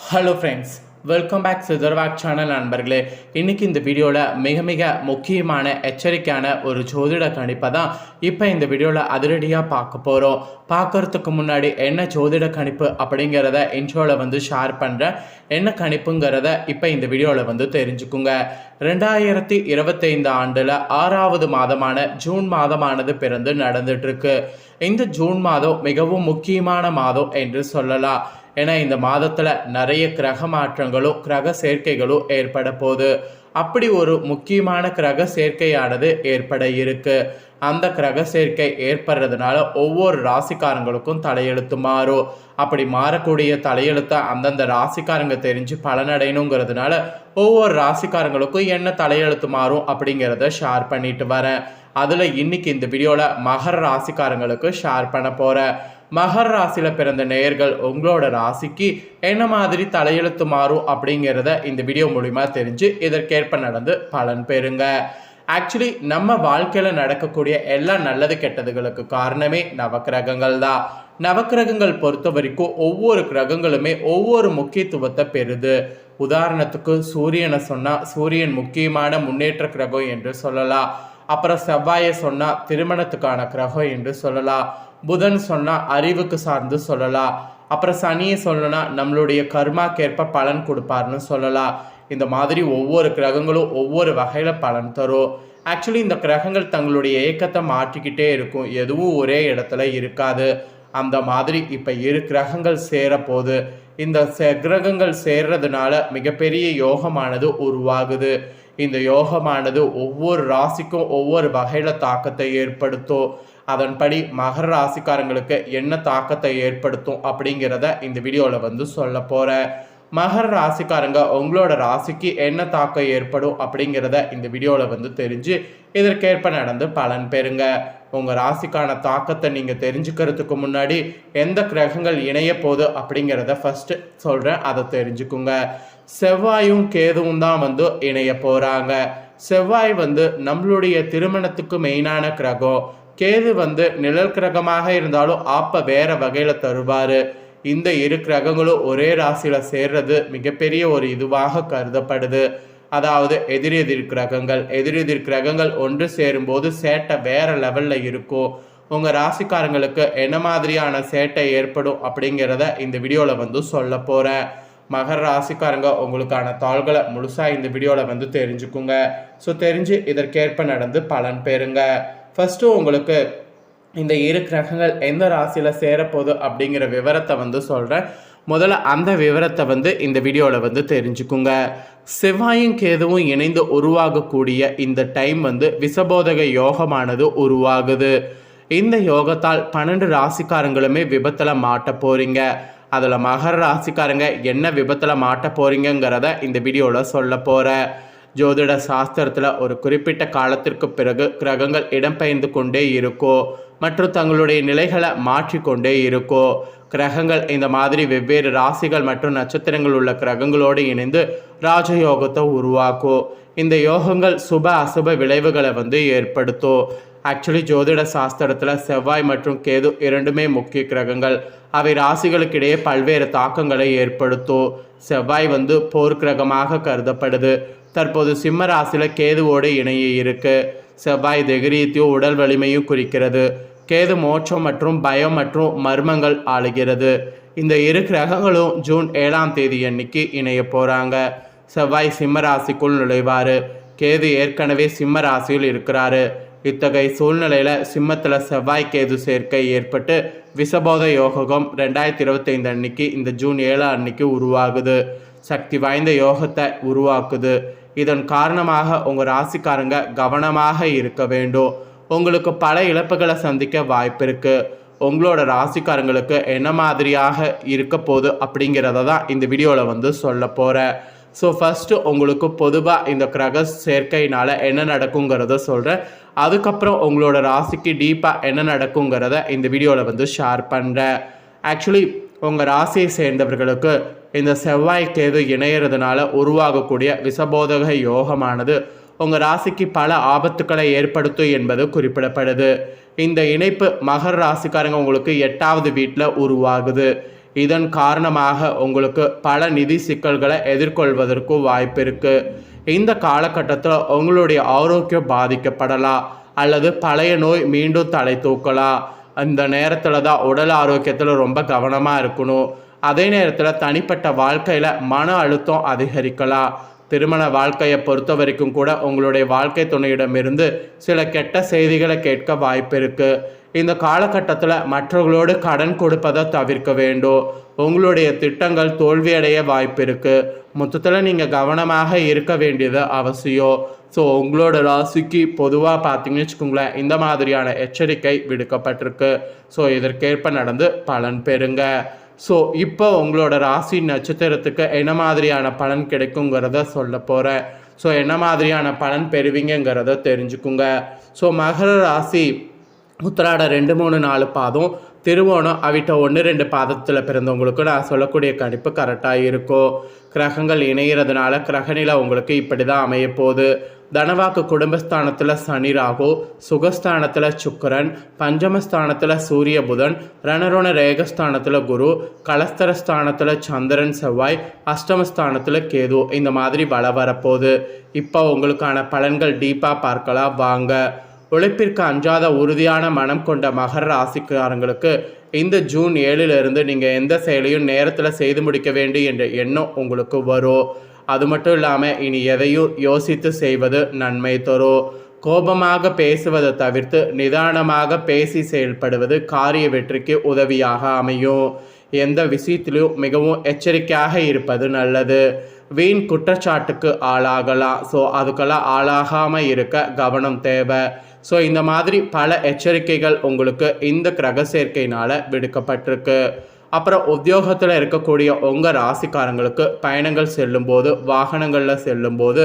Hello friends welcome back சிதர்வாக் channel நண்பர்களே. இன்னைக்கு இந்த வீடியோவில் மிக மிக முக்கியமான எச்சரிக்கையான ஒரு ஜோதிட கணிப்பை தான் இப்போ இந்த வீடியோவில் அதிரடியாக பார்க்க போகிறோம் பார்க்கறதுக்கு முன்னாடி என்ன ஜோதிட கணிப்பு அப்படிங்கிறத இன்ட்ரோவில் வந்து ஷேர் பண்ணுறேன் என்ன கணிப்புங்கிறத இப்போ இந்த வீடியோவில் வந்து தெரிஞ்சுக்குங்க. ரெண்டாயிரத்தி இருபத்தைந்து ஆண்டில் ஆறாவது மாதமான ஜூன் மாதமானது பிறந்து நடந்துட்டுருக்கு இந்த ஜூன் மாதம் மிகவும் முக்கியமான மாதம் என்று சொல்லலாம். ஏன்னா இந்த மாதத்தில் நிறைய கிரக மாற்றங்களும் கிரக சேர்க்கைகளும் ஏற்பட போகுது. அப்படி ஒரு முக்கியமான கிரக சேர்க்கையானது ஏற்பட இருக்கு. அந்த கிரக சேர்க்கை ஏற்படுறதுனால ஒவ்வொரு ராசிக்காரங்களுக்கும் தலையெழுத்து மாறும். அப்படி மாறக்கூடிய தலையெழுத்தை அந்தந்த ராசிக்காரங்க தெரிஞ்சு பலனடையணுங்கிறதுனால ஒவ்வொரு ராசிக்காரங்களுக்கும் என்ன தலையெழுத்து மாறும் அப்படிங்கிறத ஷேர் பண்ணிட்டு வரேன். அதில் இன்னைக்கு இந்த வீடியோவில் மகர ராசிக்காரங்களுக்கு ஷேர் பண்ண போகிறேன் மகர ராசியில் பிறந்த நேயர்கள் உங்களோட ராசிக்கு என்ன மாதிரி தலையெழுத்து மாறும் அப்படிங்கிறத இந்த வீடியோ மூலிமா தெரிஞ்சு இதற்கேற்ப நடந்து பலன் பெறுங்க. ஆக்சுவலி நம்ம வாழ்க்கையில் நடக்கக்கூடிய எல்லா நல்லது கெட்டதுகளுக்கு காரணமே நவக்கிரகங்கள் தான். நவக்கிரகங்கள் பொறுத்த வரைக்கும் ஒவ்வொரு கிரகங்களுமே ஒவ்வொரு முக்கியத்துவத்தை பெறுது. உதாரணத்துக்கு சூரியனை சொன்னால் சூரியன் முக்கியமான முன்னேற்ற கிரகம் என்று சொல்லலாம். அப்புறம் செவ்வாயை சொன்னால் திருமணத்துக்கான கிரகம் என்று சொல்லலாம். புதன் சொன்னால் அறிவுக்கு சார்ந்து சொல்லலாம் அப்புறம் சனியை சொல்லணும்னா நம்மளுடைய கர்மாக்கேற்ப பலன் கொடுப்பாருன்னு சொல்லலாம் இந்த மாதிரி ஒவ்வொரு கிரகங்களும் ஒவ்வொரு வகையில் பலன் தரும். ஆக்சுவலி இந்த கிரகங்கள் தங்களுடைய ஏக்கத்தை மாற்றிக்கிட்டே இருக்கும். எதுவும் ஒரே இடத்துல இருக்காது. அந்த மாதிரி இப்போ இரு கிரகங்கள் சேர இந்த கிரகங்கள் சேர்றதுனால மிகப்பெரிய யோகமானது உருவாகுது. இந்த யோகமானது ஒவ்வொரு ராசிக்கும் ஒவ்வொரு வகையில் தாக்கத்தை ஏற்படுத்தும். அதன்படி மகர ராசிக்காரங்களுக்கு என்ன தாக்கத்தை ஏற்படுத்தும் அப்படிங்கிறத இந்த வீடியோவில் வந்து சொல்ல போகிறேன் மகர ராசிக்காரங்க உங்களோட ராசிக்கு என்ன தாக்கம் ஏற்படும் அப்படிங்கிறத இந்த வீடியோவில் வந்து தெரிஞ்சு இதற்கேற்ப நடந்து பலன் பெறுங்க. உங்கள் ராசிக்கான தாக்கத்தை நீங்கள் தெரிஞ்சுக்கிறதுக்கு முன்னாடி எந்த கிரகங்கள் இணைய போகுது அப்படிங்கிறத ஃபஸ்ட்டு சொல்கிறேன் அதை தெரிஞ்சுக்குங்க. செவ்வாயும் கேதுவும் தான் வந்து இணைய போகிறாங்க செவ்வாய் வந்து நம்மளுடைய திருமணத்துக்கு மெயினான கிரகம். கேது வந்து நிழல் கிரகமாக இருந்தாலும் ஆப்ப வேற வகையில் தருவார். இந்த இரு கிரகங்களும் ஒரே ராசியில் சேர்றது மிகப்பெரிய ஒரு இதுவாக கருதப்படுது. அதாவது எதிரெதிர் கிரகங்கள் எதிரெதிர் கிரகங்கள் ஒன்று சேரும்போது சேட்டை வேற லெவலில் இருக்கும். உங்கள் ராசிக்காரங்களுக்கு என்ன மாதிரியான சேட்டை ஏற்படும் அப்படிங்கிறத இந்த வீடியோவில் வந்து சொல்ல போகிறேன் மகர ராசிக்காரங்க உங்களுக்கான தாள்களை முழுசாக இந்த வீடியோவில் வந்து தெரிஞ்சுக்குங்க. ஸோ தெரிஞ்சு இதற்கேற்ப நடந்து பலன் பெறுங்க. ஃபஸ்ட்டு உங்களுக்கு இந்த இரு கிரகங்கள் எந்த ராசியில் சேரப்போகுது அப்படிங்கிற விவரத்தை வந்து சொல்கிறேன் முதல்ல அந்த விவரத்தை வந்து இந்த வீடியோவில் வந்து தெரிஞ்சுக்குங்க. செவ்வாயும் கேதுவும் இணைந்து உருவாகக்கூடிய இந்த டைம் வந்து விசபோதக யோகமானது உருவாகுது. இந்த யோகத்தால் பன்னெண்டு ராசிக்காரங்களுமே விபத்தில் மாட்ட போகிறீங்க அதில் மகர ராசிக்காரங்க என்ன விபத்தில் மாட்ட போகிறீங்கங்கிறத இந்த வீடியோவில் சொல்ல போகிறேன் ஜோதிட சாஸ்திரத்தில் ஒரு குறிப்பிட்ட காலத்திற்கு பிறகு கிரகங்கள் இடம்பெயர்ந்து கொண்டே இருக்கும் மற்றும் தங்களுடைய நிலைகளை மாற்றிக்கொண்டே இருக்கும் கிரகங்கள் இந்த மாதிரி வெவ்வேறு ராசிகள் மற்றும் நட்சத்திரங்கள் உள்ள கிரகங்களோடு இணைந்து ராஜயோகத்தை உருவாக்கும் இந்த யோகங்கள் சுப அசுப விளைவுகளை வந்து ஏற்படுத்தும் ஆக்சுவலி ஜோதிட சாஸ்திரத்தில் செவ்வாய் மற்றும் கேது இரண்டுமே முக்கிய கிரகங்கள். அவை ராசிகளுக்கிடையே பல்வேறு தாக்கங்களை ஏற்படுத்தும் செவ்வாய் வந்து போர்க்கிரகமாக கருதப்படுது. தற்போது சிம்ம ராசியில் கேதுவோடு இணைய இருக்கு. செவ்வாய் தைரியத்தையும் உடல் வலிமையும் குறிக்கிறது. கேது மோட்சம் மற்றும் பயம் மற்றும் மர்மங்கள் ஆளுகிறது. இந்த இரு கிரகங்களும் ஜூன் ஏழாம் தேதி அன்னைக்கு இணைய போகிறாங்க செவ்வாய் சிம்ம ராசிக்குள் நுழைவார். கேது ஏற்கனவே சிம்ம ராசியில் இருக்கிறாரு. இத்தகைய சூழ்நிலையில் சிம்மத்தில் செவ்வாய் கேது சேர்க்கை ஏற்பட்டு விசபோத யோகம் ரெண்டாயிரத்தி இருபத்தைந்து அன்னைக்கு இந்த ஜூன் ஏழு அன்னைக்கு உருவாகுது. சக்தி வாய்ந்த யோகத்தை உருவாக்குது. இதன் காரணமாக உங்கள் ராசிக்காரங்க கவனமாக இருக்க வேண்டும். உங்களுக்கு பல இழப்புகளை சந்திக்க வாய்ப்பு இருக்குது உங்களோட ராசிக்காரங்களுக்கு என்ன மாதிரியாக இருக்க போகுது அப்படிங்கிறத தான் இந்த வீடியோவில் வந்து சொல்ல போகிறேன் ஸோ ஃபஸ்ட்டு உங்களுக்கு பொதுவாக இந்த கிரக சேர்க்கையினால் என்ன நடக்குங்கிறத சொல்கிறேன் அதுக்கப்புறம் உங்களோட ராசிக்கு டீப்பாக என்ன நடக்குங்கிறத இந்த வீடியோவில் வந்து ஷேர் பண்ணுறேன் ஆக்சுவலி உங்கள் ராசியை சேர்ந்தவர்களுக்கு இந்த செவ்வாய் கேது இணையறதுனால உருவாகக்கூடிய விசபோதக யோகமானது உங்கள் ராசிக்கு பல ஆபத்துக்களை ஏற்படுத்தும் என்பது குறிப்பிடப்படுது. இந்த இணைப்பு மகர ராசிக்காரங்க உங்களுக்கு எட்டாவது வீட்டில் உருவாகுது. இதன் காரணமாக உங்களுக்கு பல நிதி சிக்கல்களை எதிர்கொள்வதற்கும் வாய்ப்பு இருக்குது இந்த காலகட்டத்தில் உங்களுடைய ஆரோக்கியம் பாதிக்கப்படலாம் அல்லது பழைய நோய் மீண்டும் தலை தூக்கலாம். அந்த நேரத்தில் தான் உடல் ஆரோக்கியத்தில் ரொம்ப கவனமாக இருக்கணும். அதே நேரத்தில் தனிப்பட்ட வாழ்க்கையில் மன அழுத்தம் அதிகரிக்கலாம். திருமண வாழ்க்கையை பொறுத்த வரைக்கும் கூட உங்களுடைய வாழ்க்கை துணையிடமிருந்து சில கெட்ட செய்திகளை கேட்க வாய்ப்பு இருக்குது இந்த காலகட்டத்தில் மற்றவர்களோடு கடன் கொடுப்பதை தவிர்க்க வேண்டும். உங்களுடைய திட்டங்கள் தோல்வியடைய வாய்ப்பு இருக்குது மொத்தத்தில் நீங்கள் கவனமாக இருக்க வேண்டியது அவசியம். ஸோ உங்களோட ராசிக்கு பொதுவாக பார்த்தீங்கன்னு வச்சுக்கோங்களேன் இந்த மாதிரியான எச்சரிக்கை விடுக்கப்பட்டிருக்கு. ஸோ இதற்கேற்ப நடந்து பலன் பெறுங்க. ஸோ இப்போ உங்களோட ராசி நட்சத்திரத்துக்கு என்ன மாதிரியான பலன் கிடைக்குங்கிறத சொல்ல போகிறேன் ஸோ என்ன மாதிரியான பலன் பெறுவீங்கங்கிறத தெரிஞ்சுக்குங்க. ஸோ மகர ராசி உத்திராட ரெண்டு மூணு நாலு பாதம். திருவோணம் அவிட்ட ஒன்று ரெண்டு பாதத்தில் பிறந்தவங்களுக்கு நான் சொல்லக்கூடிய கணிப்பு கரெக்டாக இருக்கும் கிரகங்கள் இணைகிறதுனால கிரகநிலை உங்களுக்கு இப்படி தான் அமைய போகுது தனவாக்கு குடும்பஸ்தானத்தில் சனி ராகு சுகஸ்தானத்தில் சுக்கரன் பஞ்சமஸ்தானத்தில் சூரிய புதன் ரணரோண ரேகஸ்தானத்தில் குரு கலஸ்தரஸ்தானத்தில் சந்திரன் செவ்வாய் அஷ்டமஸ்தானத்தில் கேது. இந்த மாதிரி வள வரப்போகுது. இப்போ உங்களுக்கான பலன்கள் டீப்பாக பார்க்கலாம். வாங்க. உழைப்பிற்கு அஞ்சாத உறுதியான மனம் கொண்ட மகர ராசிக்காரங்களுக்கு இந்த ஜூன் ஏழிலிருந்து நீங்கள் எந்த செயலையும் நேரத்தில் செய்து முடிக்க வேண்டும் என்ற எண்ணம் உங்களுக்கு வரும். அது மட்டும் இல்லாமல் இனி எதையும் யோசித்து செய்வது நன்மை தரும். கோபமாக பேசுவதை தவிர்த்து நிதானமாக பேசி செயல்படுவது காரிய வெற்றிக்கு உதவியாக அமையும். எந்த விஷயத்திலும் மிகவும் எச்சரிக்கையாக இருப்பது நல்லது. வீண் குற்றச்சாட்டுக்கு ஆளாகலாம். ஸோ அதுக்கெல்லாம் ஆளாகாமல் இருக்க கவனம் தேவை. ஸோ இந்த மாதிரி பல எச்சரிக்கைகள் உங்களுக்கு இந்த கிரக சேர்க்கையினால் விடுக்கப்பட்டிருக்கு. அப்புறம் உத்தியோகத்தில் இருக்கக்கூடிய உங்கள் ராசிக்காரங்களுக்கு பயணங்கள் செல்லும்போது வாகனங்களில் செல்லும்போது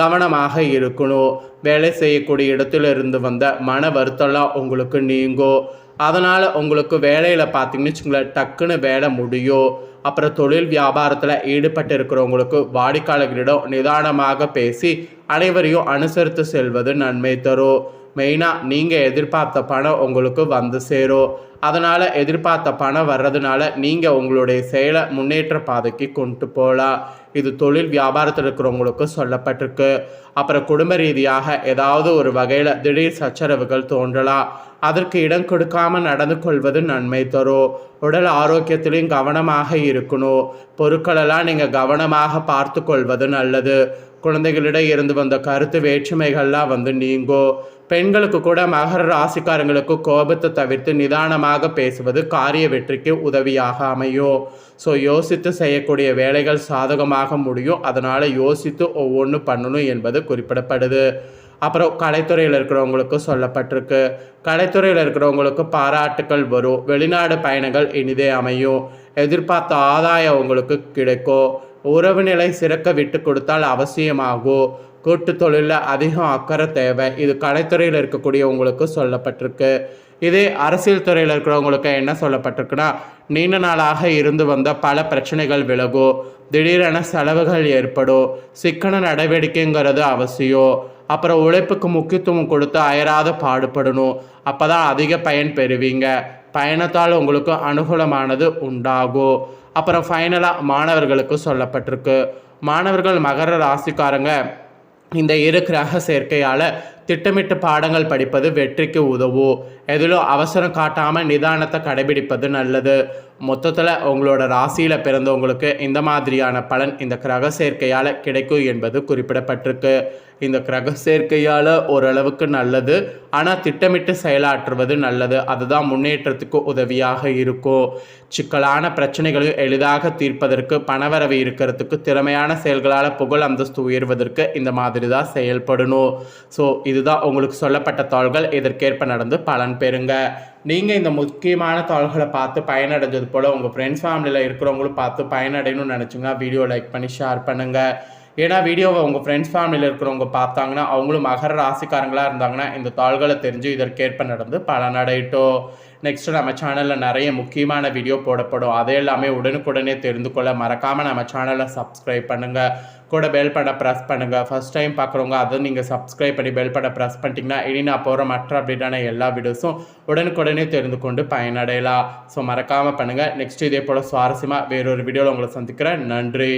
கவனமாக இருக்கணும். வேலை செய்யக்கூடிய இடத்துலேருந்து வந்த மன வருத்தம்லாம் உங்களுக்கு நீங்கும் அதனால் உங்களுக்கு வேலையில் பார்த்தீங்கன்னு வச்சுங்களேன் டக்குன்னு வேலை முடியும் அப்புறம் தொழில் வியாபாரத்தில் ஈடுபட்டு இருக்கிறவங்களுக்கு வாடிக்கையாளர்களிடம் நிதானமாக பேசி அனைவரையும் அனுசரித்து செல்வது நன்மை தரும். மெயினாக நீங்கள் எதிர்பார்த்த பணம் உங்களுக்கு வந்து சேரும். அதனால் எதிர்பார்த்த பணம் வர்றதுனால நீங்கள் உங்களுடைய செயலை முன்னேற்ற பாதைக்கு கொண்டு போகலாம். இது தொழில் வியாபாரத்தில் இருக்கிறவங்களுக்கு சொல்லப்பட்டிருக்கு. அப்புறம் குடும்ப ரீதியாக ஏதாவது ஒரு வகையில் திடீர் சச்சரவுகள் தோன்றலாம். அதற்கு இடம் கொடுக்காம நடந்து கொள்வது நன்மை தரும். உடல் ஆரோக்கியத்திலையும் கவனமாக இருக்கணும். பொருட்களெல்லாம் நீங்கள் கவனமாக பார்த்து கொள்வது நல்லது. குழந்தைகளிடம் இருந்து வந்த கருத்து வேற்றுமைகள்லாம் வந்து நீங்கும். பெண்களுக்கு கூட மகர ராசிக்காரங்களுக்கு கோபத்தை தவிர்த்து நிதானமாக பேசுவது காரிய வெற்றிக்கு உதவியாக அமையும் ஸோ யோசித்து செய்யக்கூடிய வேலைகள் சாதகமாக முடியும். அதனால் யோசித்து ஒவ்வொன்று பண்ணணும் என்பது குறிப்பிடப்படுது. அப்புறம் கலைத்துறையில் இருக்கிறவங்களுக்கு சொல்லப்பட்டிருக்கு. கலைத்துறையில் இருக்கிறவங்களுக்கு பாராட்டுக்கள் வரும். வெளிநாடு பயணங்கள் இனிதே அமையும். எதிர்பார்த்த ஆதாயம் உங்களுக்கு கிடைக்கும். உறவு நிலை சிறக்க விட்டு கொடுத்தால் அவசியமாகும். கூட்டு தொழிலில் அதிகம் அக்கறை தேவை. இது கலைத்துறையில் இருக்கக்கூடியவங்களுக்கு சொல்லப்பட்டிருக்கு. இதே அரசியல் துறையில் இருக்கிறவங்களுக்கு என்ன சொல்லப்பட்டிருக்குன்னா நீண்ட நாளாக இருந்து வந்த பல பிரச்சனைகள் விலகும் திடீரென செலவுகள் ஏற்படும் சிக்கன நடவடிக்கைங்கிறது அவசியம். அப்புறம் உழைப்புக்கு முக்கியத்துவம் கொடுத்து அயராத பாடுபடணும். அப்போ தான் அதிக பயன் பெறுவீங்க. பயணத்தால் உங்களுக்கு அனுகூலமானது உண்டாகும். அப்புறம் ஃபைனலாக மாணவர்களுக்கு சொல்லப்பட்டிருக்கு. மாணவர்கள் மகர ராசிக்காரங்க இந்த இரு கிரக சேர்க்கையால் திட்டமிட்டு பாடங்கள் படிப்பது வெற்றிக்கு உதவும் எதிலும் அவசரம் காட்டாமல் நிதானத்தை கடைபிடிப்பது நல்லது. மொத்தத்தில் உங்களோட ராசியில் பிறந்தவங்களுக்கு இந்த மாதிரியான பலன் இந்த கிரக சேர்க்கையால் கிடைக்கும் என்பது குறிப்பிடப்பட்டிருக்கு. இந்த கிரக சேர்க்கையால் ஓரளவுக்கு நல்லது. ஆனால் திட்டமிட்டு செயலாற்றுவது நல்லது. அதுதான் முன்னேற்றத்துக்கு உதவியாக இருக்கும். சிக்கலான பிரச்சனைகளையும் எளிதாக தீர்ப்பதற்கு பணவரவு இருக்கிறதுக்கு திறமையான செயல்களால் புகழ் அந்தஸ்து உயர்வதற்கு இந்த மாதிரி தான் செயல்படணும். ஸோ இதுதான் உங்களுக்கு சொல்லப்பட்ட தாள்கள். இதற்கேற்ப நடந்து பலன் பெறுங்க. நீங்கள் இந்த முக்கியமான தாள்களை பார்த்து பயனடைஞ்சது போல் உங்கள் ஃப்ரெண்ட்ஸ் ஃபேமிலியில் இருக்கிறவங்களும் பார்த்து பயனடையணும்னு நினச்சிங்கன்னா வீடியோ லைக் பண்ணி ஷேர் பண்ணுங்கள் ஏன்னா வீடியோவை உங்கள் ஃப்ரெண்ட்ஸ் ஃபேமிலியில் இருக்கிறவங்க பார்த்தாங்கன்னா அவங்களும் மகர ராசிக்காரங்களாக இருந்தாங்கன்னா இந்த தாள்களை தெரிஞ்சு இதற்கேற்ப நடந்து பல நடையிட்டோ நெக்ஸ்ட் நம்ம சேனலில் நிறைய முக்கியமான வீடியோ போடப்படும். அதை எல்லாமே உடனுக்குடனே தெரிந்து கொள்ள மறக்காமல் நம்ம சேனலை சப்ஸ்கிரைப் பண்ணுங்கள் கூட பெல் பட்டை ப்ரெஸ் பண்ணுங்கள் ஃபர்ஸ்ட் டைம் பார்க்குறவங்க அதை நீங்கள் சப்ஸ்கிரைப் பண்ணி பெல் பட்டை ப்ரெஸ் பண்ணிட்டீங்கன்னா இனி நான் போகிற மற்ற அப்டேட்டான எல்லா வீடியோஸும் உடனுக்குடனே தெரிந்து கொண்டு பயனடையலாம். ஸோ மறக்காமல் பண்ணுங்கள் நெக்ஸ்ட் இதே போல் சுவாரஸ்யமாக வேறொரு வீடியோவில் உங்களை சந்திக்கிறேன். நன்றி.